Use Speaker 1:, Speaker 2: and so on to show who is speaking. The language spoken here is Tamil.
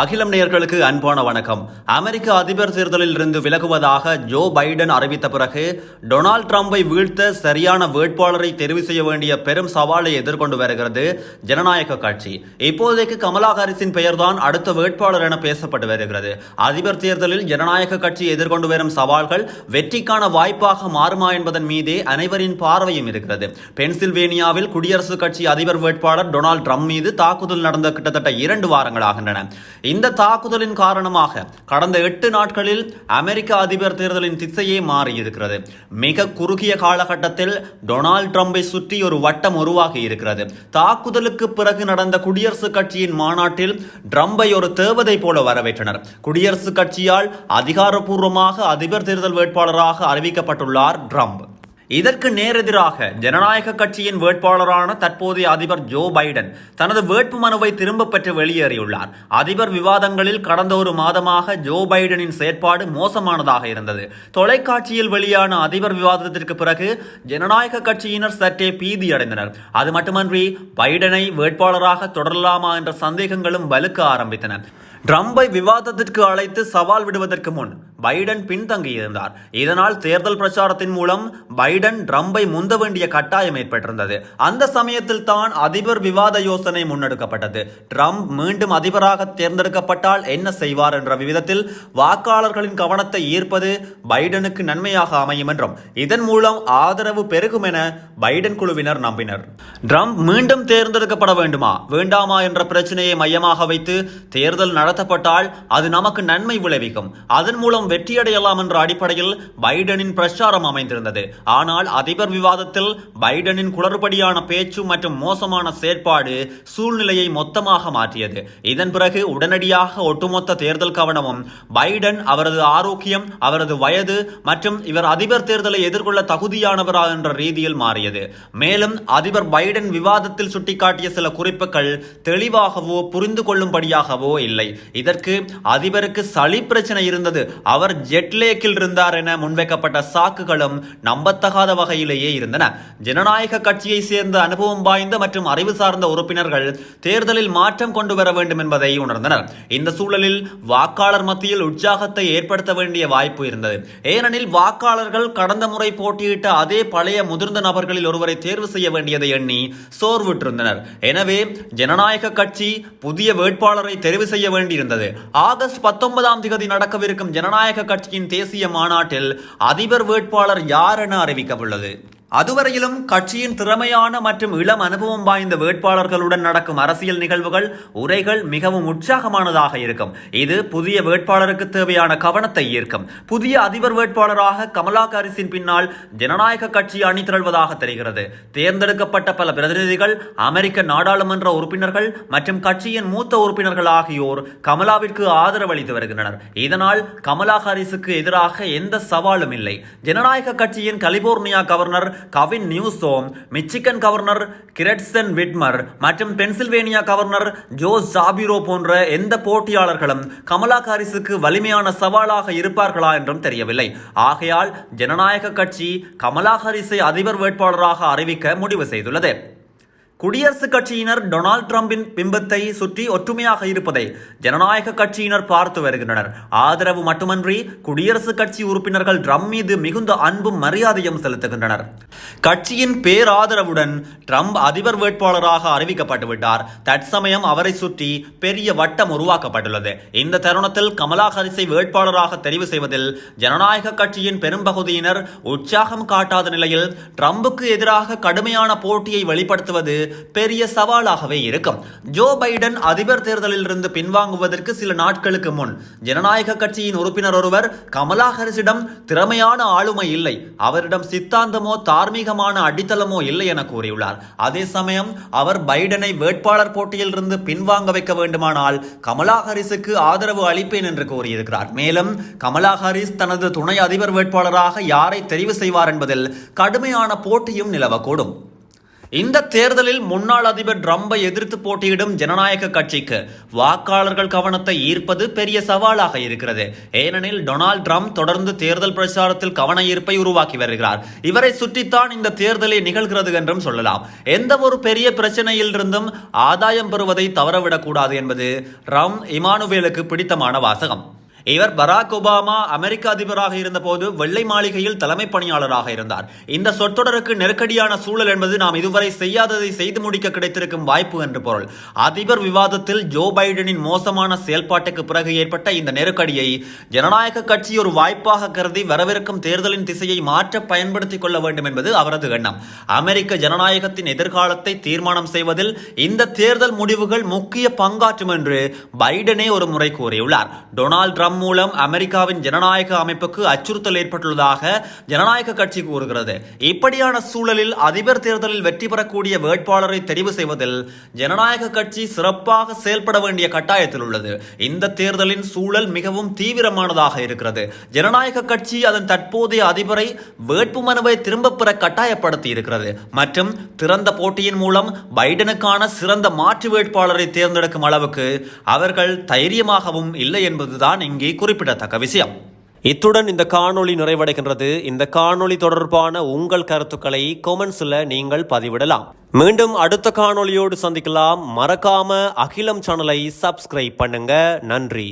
Speaker 1: அகிலம் நேயர்களுக்கு அன்பான வணக்கம். அமெரிக்க அதிபர் தேர்தலில் இருந்து விலகுவதாக ஜோ பைடன் அறிவித்த பிறகு டொனால்ட் ட்ரம்பை வீழ்த்த சரியான வேட்பாளரை தெரிவு செய்ய வேண்டிய பெரும் சவாலை எதிர்கொண்டு வருகிறது ஜனநாயக கட்சி. இப்போதைக்கு கமலா ஹாரிஸின் பெயர்தான் அடுத்த வேட்பாளர் என பேசப்பட்டு வருகிறது. அதிபர் தேர்தலில் ஜனநாயக கட்சி எதிர்கொண்டு வரும் சவால்கள் வெற்றிக்கான வாய்ப்பாக மாறுமா என்பதன் மீதே அனைவரின் பார்வையும் இருக்கிறது. பென்சில்வேனியாவில் குடியரசுக் கட்சி அதிபர் வேட்பாளர் டொனால்ட் ட்ரம்ப் மீது தாக்குதல் நடந்த கிட்டத்தட்ட இரண்டு வாரங்களாகின்றன. இந்த தாக்குதலின் காரணமாக கடந்த எட்டு நாட்களில் அமெரிக்க அதிபர் தேர்தலின் திசையே மாறியிருக்கிறது. மிக குறுகிய காலகட்டத்தில் டொனால்ட் ட்ரம்பை சுற்றி ஒரு வட்டம் உருவாகி இருக்கிறது. தாக்குதலுக்கு பிறகு நடந்த குடியரசுக் கட்சியின் மாநாட்டில் ட்ரம்பை ஒரு தேவதை போல வரவேற்றனர். குடியரசுக் கட்சியால் அதிகாரப்பூர்வமாக அதிபர் தேர்தல் வேட்பாளராக அறிவிக்கப்பட்டுள்ளார் ட்ரம்ப். இதற்கு நேரெதிராக ஜனநாயக கட்சியின் வேட்பாளரான தற்போதைய அதிபர் ஜோ பைடன் தனது வேட்பு மனுவை திரும்ப பெற்று வெளியேறியுள்ளார். அதிபர் விவாதங்களில் கடந்த ஒரு மாதமாக ஜோ பைடனின் செயற்பாடு மோசமானதாக இருந்தது. தொலைக்காட்சியில் வெளியான அதிபர் விவாதத்திற்கு பிறகு ஜனநாயக கட்சியினர் சற்றே பீதியடைந்தனர் அது மட்டுமன்றி பைடனை வேட்பாளராக தொடரலாமா என்ற சந்தேகங்களும் வலுக்க ஆரம்பித்தன. ட்ரம்பை விவாதத்திற்கு அழைத்து சவால் விடுவதற்கு முன் பைடன் பின்தங்கியிருந்தார். இதனால் தேர்தல் பிரச்சாரத்தின் மூலம் பைடன் ட்ரம்பை முந்த வேண்டிய கட்டாயம் ஏற்பட்டிருந்தது. அந்த சமயத்தில் தான் அதிபர் விவாத யோசனை முன்னெடுக்கப்பட்டது. ட்ரம்ப் மீண்டும் அதிபராக தேர்ந்தெடுக்கப்பட்டால் என்ன செய்வார் என்ற விதத்தில் வாக்காளர்களின் கவனத்தை ஈர்ப்பது பைடனுக்கு நன்மையாக அமையும் என்றும் இதன் மூலம் ஆதரவு பெருகும் என பைடன் குழுவினர் நம்பினர். ட்ரம்ப் மீண்டும் தேர்ந்தெடுக்கப்பட வேண்டுமா வேண்டாமா என்ற பிரச்சனையை மையமாக வைத்து தேர்தல் நடத்தப்பட்டால் அது நமக்கு நன்மை விளைவிக்கும். அதன் மூலம் வெற்றியடையலாம் என்ற அடிப்படையில் பைடனின் பிரச்சாரம் அமைந்திருந்தது. ஆனால் அதிபர் விவாதத்தில் பைடனின் குளறுபடியான பேச்சு மற்றும் மோசமான செயற்பாடு சூழ்நிலையை மொத்தமாக மாற்றியது. இதன் பிறகு உடனடியாக ஒட்டுமொத்த தேர்தல் கவனமும் பைடன் அவரது ஆரோக்கியம் அவரது வயது மற்றும் இவர் அதிபர் தேர்தலை எதிர்கொள்ள தகுதியானவரா என்ற ரீதியில் மாறியது. மேலும் அதிபர் பைடன் விவாதத்தில் சுட்டிக்காட்டிய சில குறிப்புகள் தெளிவாகவோ புரிந்து கொள்ளும்படியாகவோ இல்லை. இதற்கு அதிபருக்கு சளி பிரச்சனை இருந்தது. அவர் அவர் ஜெட்லேக்கில் இருந்தார் என முன்வைக்கப்பட்ட சாக்குகளும் நம்பத்தகாத வகையிலேயே இருந்தன. ஜனநாயக கட்சியை சேர்ந்த அனுபவம் வாய்ந்த மற்றும் அறிவு சார்ந்த உறுப்பினர்கள் தேர்தலில் மாற்றம் கொண்டு வர வேண்டும் என்பதை உணர்ந்தனர். இந்த சூழலில் வாக்காளர் மத்தியில் உற்சாகத்தை ஏற்படுத்த வேண்டிய வாய்ப்பு இருந்தது. ஏனெனில் வாக்காளர்கள் கடந்த முறை போட்டியிட்ட அதே பழைய முதிர்ந்த நபர்களில் ஒருவரை தேர்வு செய்ய வேண்டியதை எண்ணி சோர்வுற்றிருந்தனர். எனவே ஜனநாயக கட்சி புதிய வேட்பாளரை தெரிவு செய்ய வேண்டியிருந்தது. ஆகஸ்ட் பத்தொன்பதாம் தேதி நடக்கவிருக்கும் ஜனநாயக கட்சியின் தேசிய மாநாட்டில் அதிபர் வேட்பாளர் யார் என அறிவிக்கவுள்ளது அதுவரையிலும் கட்சியின் திறமையான மற்றும் இளம் அனுபவம் வாய்ந்த வேட்பாளர்களுடன் நடக்கும் அரசியல் நிகழ்வுகள் உரைகள் மிகவும் உற்சாகமானதாக இருக்கும். இது புதிய வேட்பாளருக்கு தேவையான கவனத்தை ஈர்க்கும். புதிய அதிபர் வேட்பாளராக கமலா ஹாரிஸின் பின்னால் ஜனநாயக கட்சி அணி திரள்வதாக தெரிகிறது. தேர்ந்தெடுக்கப்பட்ட பல பிரதிநிதிகள் அமெரிக்க நாடாளுமன்ற உறுப்பினர்கள் மற்றும் கட்சியின் மூத்த உறுப்பினர்கள் ஆகியோர் கமலாவிற்கு ஆதரவு அளித்து வருகின்றனர். இதனால் கமலா ஹாரிஸுக்கு எதிராக எந்த சவாலும் இல்லை. ஜனநாயக கட்சியின் California governor Gavin Newsom Michigan governor Gretchen Whitmer மற்றும் பென்சில்வேனியா கவர்னர் ஜோஸ் ஜாபிரோ போன்ற எந்த போட்டியாளர்களும் கமலா ஹாரிஸுக்கு வலிமையான சவாலாக இருப்பார்களா என்றும் தெரியவில்லை. ஆகையால் ஜனநாயக கட்சி கமலா ஹாரிஸை அதிபர் வேட்பாளராக அறிவிக்க முடிவு செய்துள்ளது. குடியரசுக் கட்சியினர் டொனால்ட் டிரம்பின் பிம்பத்தை சுற்றி ஒற்றுமையாக இருப்பதை ஜனநாயக கட்சியினர் பார்த்து வருகின்றனர். ஆதரவு மட்டுமன்றி குடியரசுக் கட்சி உறுப்பினர்கள் ட்ரம்ப் மீது மிகுந்த அன்பும் மரியாதையும் செலுத்துகின்றனர். கட்சியின் பேராதரவுடன் ட்ரம்ப் அதிபர் வேட்பாளராக அறிவிக்கப்பட்டுவிட்டார் தற்சமயம் அவரை சுற்றி பெரிய வட்டம் உருவாக்கப்பட்டுள்ளது. இந்த தருணத்தில் கமலா ஹரிஸை வேட்பாளராக தெரிவு செய்வதில் ஜனநாயக கட்சியின் பெரும்பகுதியினர் உற்சாகம் காட்டாத நிலையில் ட்ரம்புக்கு எதிராக கடுமையான போட்டியை வெளிப்படுத்துவது பெரிய சவாலாகவே இருக்கும். ஜோ பைடன் அதிபர் தேர்தலில் இருந்து பின்வாங்குவதற்கு சில நாட்களுக்கு முன் ஜனநாயக கட்சியின் உறுப்பினர் ஒருவர் கமலா ஹாரிஸிடம் திறமையான ஆளுமை இல்லை. அவரிடம் சித்தாந்தமோ தார்மீகமான அடித்தளமோ இல்லை என கூறியுள்ளார். அதே சமயம் அவர் பைடனை வேட்பாளர் போட்டியில் இருந்து பின்வாங்க வைக்க வேண்டுமானால் கமலா ஹாரிஸுக்கு ஆதரவு அளிப்பேன் என்று கூறியிருக்கிறார். மேலும் கமலா ஹாரிஸ் தனது துணை அதிபர் வேட்பாளராக யாரை தெரிவு செய்வார் என்பதில் கடுமையான போட்டியும் நிலவக்கூடும். இந்த தேர்தலில் முன்னாள் அதிபர் ட்ரம்பை எதிர்த்து போட்டியிடும் ஜனநாயக கட்சிக்கு வாக்காளர்கள் கவனத்தை ஈர்ப்பது பெரிய சவாலாக இருக்கிறது. ஏனெனில் டொனால்ட் ட்ரம்ப் தொடர்ந்து தேர்தல் பிரச்சாரத்தில் கவன ஈர்ப்பை உருவாக்கி வருகிறார். இவரை சுற்றித்தான் இந்த தேர்தலை நிகழ்கிறது என்றும் சொல்லலாம். எந்த ஒரு பெரிய பிரச்சனையில் இருந்தும் ஆதாயம் பெறுவதை தவறவிடக்கூடாது என்பது ரம் இமானுவேலுக்கு பிடித்தமான வாசகம். இவர் பராக் ஒபாமா அமெரிக்க அதிபராக இருந்தபோது வெள்ளை மாளிகையில் தலைமை பணியாளராக இருந்தார். இந்த சொற்றொடருக்கு நெருக்கடியான சூழல் என்பது நாம் இதுவரை செய்யாததை செய்து முடிக்க கிடைத்திருக்கும் வாய்ப்பு என்று பொருள். அதிபர் விவாதத்தில் ஜோ பைடனின் மோசமான செயல்பாட்டுக்கு பிறகு ஏற்பட்ட இந்த நெருக்கடியை ஜனநாயக கட்சி ஒரு வாய்ப்பாக கருதி வரவிருக்கும் தேர்தலின் திசையை மாற்ற பயன்படுத்திக் கொள்ள வேண்டும் என்பது அவரது எண்ணம். அமெரிக்க ஜனநாயகத்தின் எதிர்காலத்தை தீர்மானம் செய்வதில் இந்த தேர்தல் முடிவுகள் முக்கிய பங்காற்றும் என்று பைடனே ஒரு முறை கூறியுள்ளார். டொனால்ட் ட்ரம்ப் மூலம் அமெரிக்காவின் ஜனநாயக அமைப்புக்கு அச்சுறுத்தல் ஏற்பட்டுள்ளதாக ஜனநாயக கட்சி கூறுகிறது. இப்படியான சூழலில் அதிபர் தேர்தலில் வெற்றி பெறக்கூடிய வேட்பாளரை தெரிவு செய்வதில் ஜனநாயக கட்சி சிறப்பாக செயல்பட வேண்டிய கட்டாயத்தில் உள்ளது. இந்த தேர்தலின் சூழல் மிகவும் தீவிரமானதாக இருக்கிறது. ஜனநாயக கட்சி அதன் தற்போதைய அதிபரை வேட்புமனுவை திரும்பப் பெற கட்டாயப்படுத்தி இருக்கிறது. மற்றும் திறந்த போட்டியின் மூலம் பைடனுக்கான சிறந்த மாற்று வேட்பாளரை தேர்ந்தெடுக்கும் அளவுக்கு அவர்கள் தைரியமாகவும் இல்லை என்பதுதான் இங்கே இங்கே குறிப்பிடத்தக்க விஷயம். இத்துடன் இந்த காணொளி நிறைவடைகின்றது. இந்த காணொளி தொடர்பான உங்கள் கருத்துக்களை கொமெண்ட்ஸில் நீங்கள் பதிவிடலாம். மீண்டும் அடுத்த காணொளியோடு சந்திக்கலாம். மறக்காம அகிலம் சேனலை சப்ஸ்கிரைப் பண்ணுங்க. நன்றி.